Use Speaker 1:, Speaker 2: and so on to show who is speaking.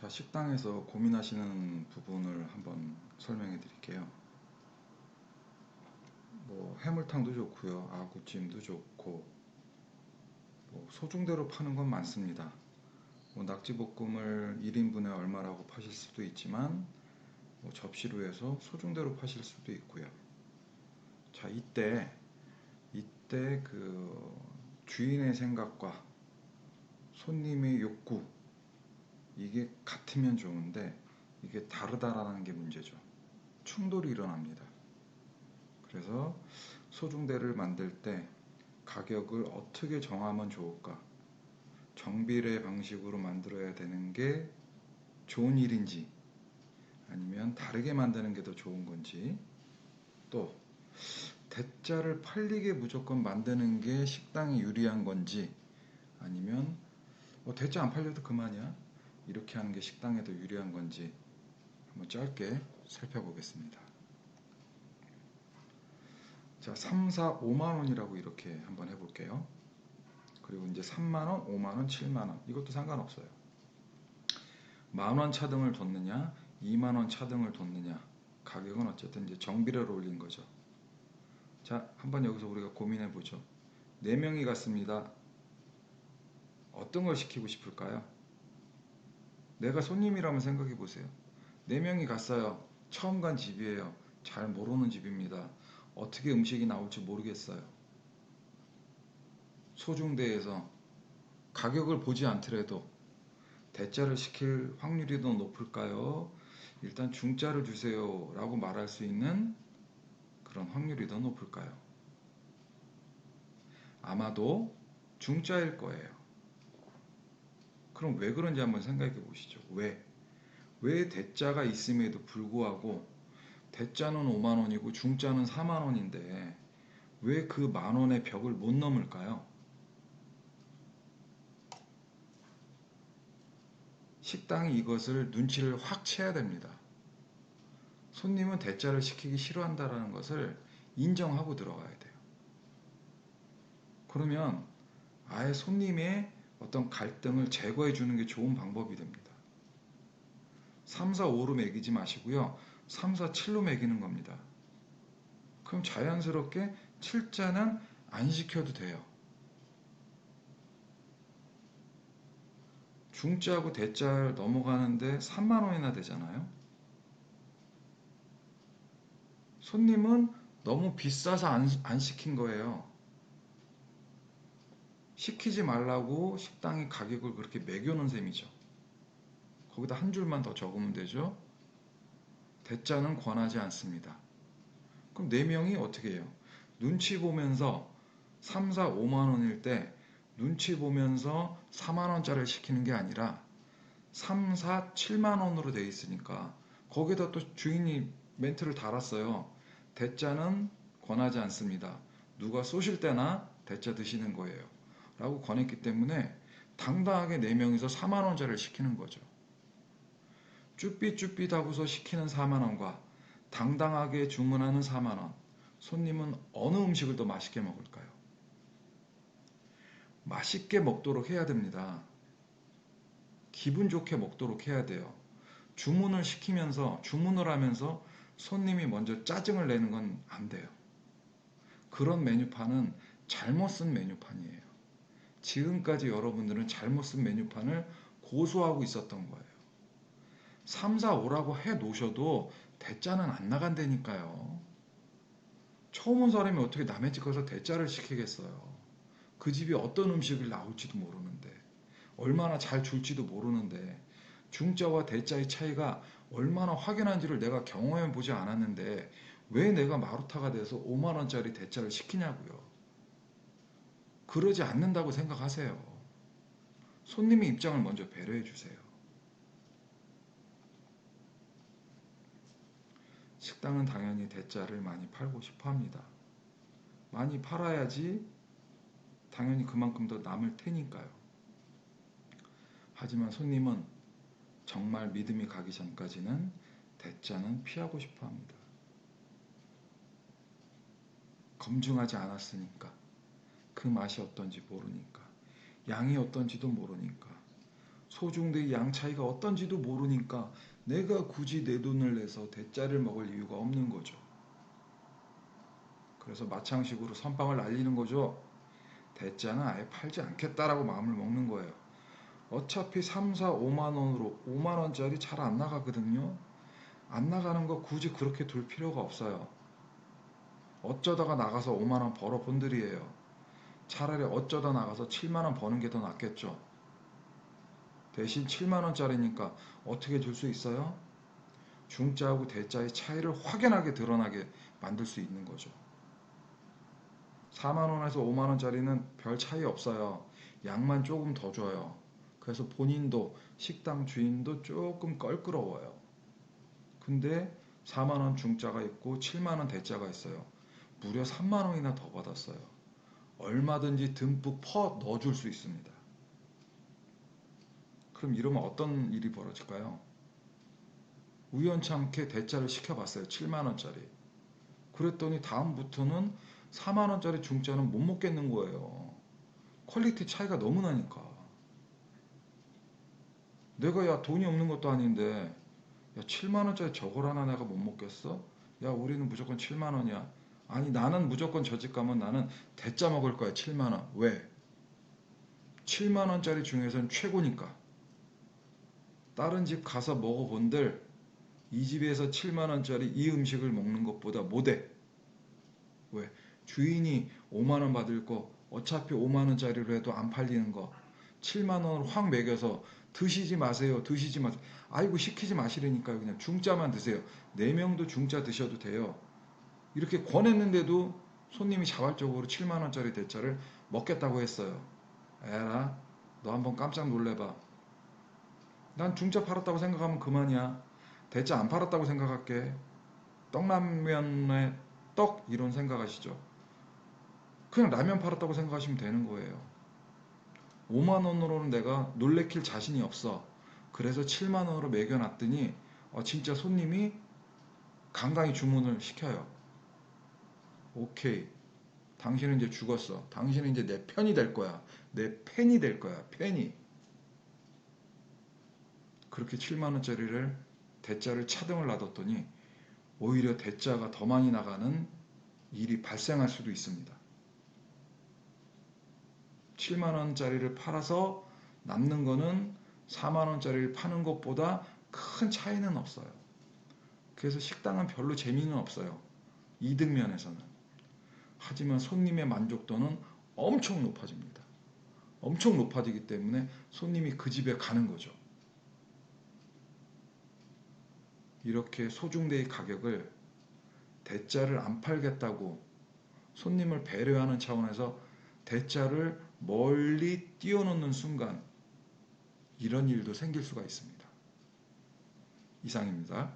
Speaker 1: 자, 식당에서 고민하시는 부분을 한번 설명해 드릴게요. 뭐 해물탕도 좋고요. 아구찜도 좋고 뭐 소중대로 파는 건 많습니다. 뭐 낙지볶음을 1인분에 얼마라고 파실 수도 있지만 뭐 접시로 해서 소중대로 파실 수도 있고요. 자, 이때 이때 그 주인의 생각과 손님의 욕구 이게 같으면 좋은데 이게 다르다라는 게 문제죠. 충돌이 일어납니다. 그래서 소중대를 만들 때 가격을 어떻게 정하면 좋을까? 정비례 방식으로 만들어야 되는 게 좋은 일인지 아니면 다르게 만드는 게 더 좋은 건지 또 대짜를 팔리게 무조건 만드는 게 식당이 유리한 건지 아니면 뭐 대짜 안 팔려도 그만이야 이렇게 하는 게 식당에 더 유리한 건지 한번 짧게 살펴보겠습니다. 자, 3, 4, 5만 원이라고 이렇게 한번 해볼게요. 그리고 이제 3만 원, 5만 원, 7만 원 이것도 상관없어요. 만원 차등을 뒀느냐, 2만 원 차등을 뒀느냐 가격은 어쨌든 이제 정비례로 올린 거죠. 자, 한번 여기서 우리가 고민해 보죠. 네 명이 갔습니다. 어떤 걸 시키고 싶을까요? 내가 손님이라면 생각해 보세요. 네 명이 갔어요. 처음 간 집이에요. 잘 모르는 집입니다. 어떻게 음식이 나올지 모르겠어요. 소중대에서 가격을 보지 않더라도 대짜를 시킬 확률이 더 높을까요? 일단 중짜를 주세요 라고 말할 수 있는 그런 확률이 더 높을까요? 아마도 중짜일 거예요. 그럼 왜 그런지 한번 생각해 보시죠. 왜? 왜 대짜가 있음에도 불구하고 대짜는 5만 원이고 중짜는 4만 원인데 왜 그 만 원의 벽을 못 넘을까요? 식당이 이것을 눈치를 확 채야 됩니다. 손님은 대짜를 시키기 싫어한다라는 것을 인정하고 들어가야 돼요. 그러면 아예 손님의 어떤 갈등을 제거해 주는 게 좋은 방법이 됩니다. 3, 4, 5로 매기지 마시고요. 3, 4, 7로 매기는 겁니다. 그럼 자연스럽게 7자는 안 시켜도 돼요. 중자하고 대자를 넘어가는데 3만 원이나 되잖아요. 손님은 너무 비싸서 안, 안 시킨 거예요. 시키지 말라고 식당이 가격을 그렇게 매겨놓은 셈이죠. 거기다 한 줄만 더 적으면 되죠. 대자는 권하지 않습니다. 그럼 4명이 어떻게 해요? 눈치 보면서 3, 4, 5만 원일 때 눈치 보면서 4만 원짜리를 시키는 게 아니라 3, 4, 7만 원으로 돼 있으니까 거기다 또 주인이 멘트를 달았어요. 대자는 권하지 않습니다. 누가 쏘실 때나 대자 드시는 거예요. 라고 권했기 때문에 당당하게 4명이서 4만 원짜리를 시키는 거죠. 쭈삣쭈삣 하고서 시키는 4만 원과 당당하게 주문하는 4만 원. 손님은 어느 음식을 더 맛있게 먹을까요? 맛있게 먹도록 해야 됩니다. 기분 좋게 먹도록 해야 돼요. 주문을 시키면서 주문을 하면서 손님이 먼저 짜증을 내는 건 안 돼요. 그런 메뉴판은 잘못 쓴 메뉴판이에요. 지금까지 여러분들은 잘못 쓴 메뉴판을 고수하고 있었던 거예요. 3, 4, 5라고 해 놓으셔도 대자는 안 나간다니까요. 처음 온 사람이 어떻게 남의 집 가서 대자를 시키겠어요. 그 집이 어떤 음식을 나올지도 모르는데, 얼마나 잘 줄지도 모르는데, 중자와 대자의 차이가 얼마나 확연한지를 내가 경험해 보지 않았는데, 왜 내가 마루타가 돼서 5만원짜리 대자를 시키냐고요. 그러지 않는다고 생각하세요. 손님의 입장을 먼저 배려해 주세요. 식당은 당연히 대짜를 많이 팔고 싶어 합니다. 많이 팔아야지 당연히 그만큼 더 남을 테니까요. 하지만 손님은 정말 믿음이 가기 전까지는 대짜는 피하고 싶어 합니다. 검증하지 않았으니까. 그 맛이 어떤지 모르니까. 양이 어떤지도 모르니까. 소중대의 양 차이가 어떤지도 모르니까 내가 굳이 내 돈을 내서 대짜를 먹을 이유가 없는 거죠. 그래서 마창식으로 선빵을 날리는 거죠. 대짜는 아예 팔지 않겠다라고 마음을 먹는 거예요. 어차피 3, 4, 5만 원으로 5만 원짜리 잘 안 나가거든요. 안 나가는 거 굳이 그렇게 둘 필요가 없어요. 어쩌다가 나가서 5만 원 벌어 본들이에요. 차라리 어쩌다 나가서 7만 원 버는 게 더 낫겠죠. 대신 7만 원짜리니까 어떻게 줄 수 있어요? 중자하고 대자의 차이를 확연하게 드러나게 만들 수 있는 거죠. 4만 원에서 5만 원짜리는 별 차이 없어요. 양만 조금 더 줘요. 그래서 본인도 식당 주인도 조금 껄끄러워요. 근데 4만 원 중자가 있고 7만 원 대자가 있어요. 무려 3만 원이나 더 받았어요. 얼마든지 듬뿍 퍼 넣어줄 수 있습니다. 그럼 이러면 어떤 일이 벌어질까요? 우연찮게 대짜를 시켜봤어요. 7만 원짜리. 그랬더니 다음부터는 4만 원짜리 중짜는 못 먹겠는 거예요. 퀄리티 차이가 너무 나니까. 내가 야 돈이 없는 것도 아닌데 야 7만 원짜리 저걸 하나 내가 못 먹겠어? 야 우리는 무조건 7만 원이야. 아니 나는 무조건 저 집 가면 나는 대짜 먹을 거야 7만 원. 왜? 7만 원짜리 중에선 최고니까. 다른 집 가서 먹어본들 이 집에서 7만 원짜리 이 음식을 먹는 것보다 못해. 왜? 주인이 5만 원 받을 거 어차피 5만 원짜리로 해도 안 팔리는 거 7만 원을 확 매겨서 드시지 마세요. 드시지 마세요. 아이고 시키지 마시라니까요. 그냥 중짜만 드세요. 네 명도 중짜 드셔도 돼요. 이렇게 권했는데도 손님이 자발적으로 7만 원짜리 대짜를 먹겠다고 했어요. 에라, 너 한번 깜짝 놀래봐. 난 중짜 팔았다고 생각하면 그만이야. 대짜 안 팔았다고 생각할게. 떡라면에 떡 이런 생각하시죠. 그냥 라면 팔았다고 생각하시면 되는 거예요. 5만 원으로는 내가 놀래킬 자신이 없어. 그래서 7만 원으로 매겨놨더니 어, 진짜 손님이 간간히 주문을 시켜요. 오케이. 당신은 이제 죽었어. 당신은 이제 내 편이 될 거야. 내 팬이 될 거야. 팬이. 그렇게 7만 원짜리를 대짜를 차등을 놔뒀더니 오히려 대짜가 더 많이 나가는 일이 발생할 수도 있습니다. 7만 원짜리를 팔아서 남는 거는 4만 원짜리를 파는 것보다 큰 차이는 없어요. 그래서 식당은 별로 재미는 없어요. 이득 면에서는. 하지만 손님의 만족도는 엄청 높아집니다. 엄청 높아지기 때문에 손님이 그 집에 가는 거죠. 이렇게 소중대의 가격을 대짜를 안 팔겠다고 손님을 배려하는 차원에서 대짜를 멀리 띄워놓는 순간 이런 일도 생길 수가 있습니다. 이상입니다.